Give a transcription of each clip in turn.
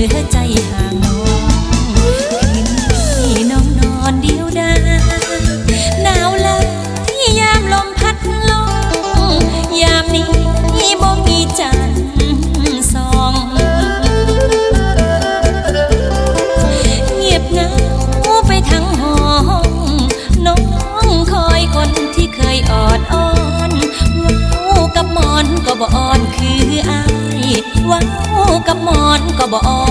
ธอใจห่างนองคืนนี้น้องนอนเดียวดายหนาวแล้วที่ยามลมพัดลงยามนี้บ่มีจันทร์สองเงียบเหงาไปทั้งห้องน้องคอยคนที่เคยออดอ้อนว้ากับมอนก็บ่อ่อนคืออายว้ากับมอนก็บ่อ่อน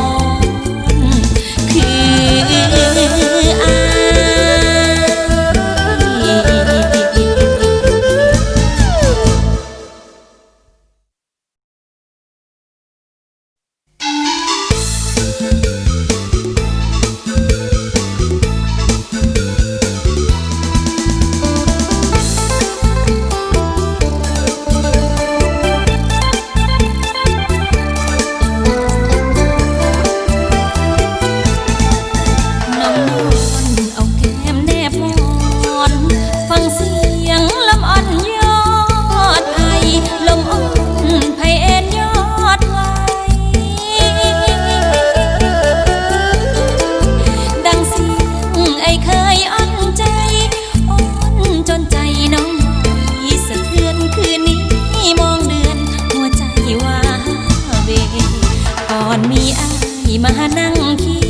เอาแก้มแนบมอน ฟังเสียงลำอ่นยอดไอลมอ่อนไพเอ็ยอดไวดังเสียงไอเคยอ่อนใจอ่อนจนใจน้องมีสะเทือนคืนนี้มองเดือนหัวใจว่าเบก่อนมีไอมานั่งคิด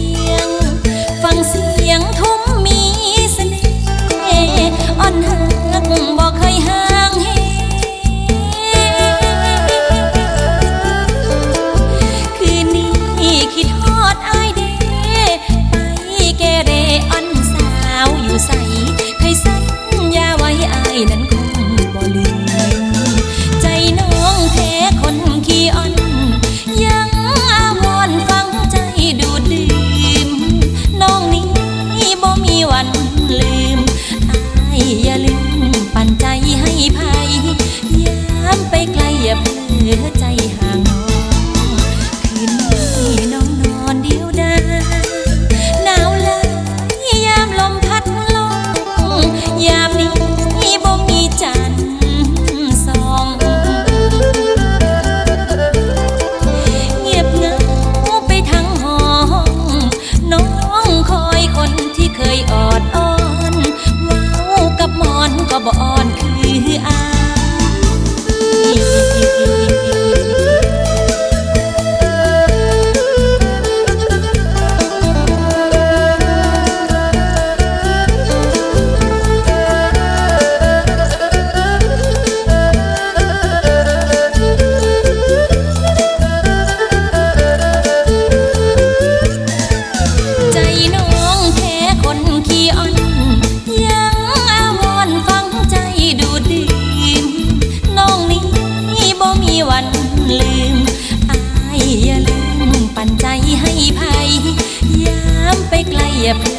ยเพล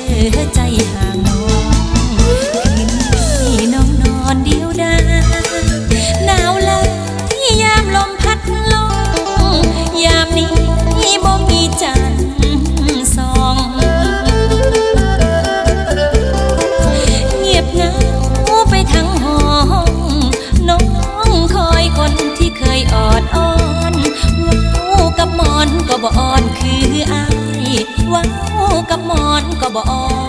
อใจห่าง ก็บอก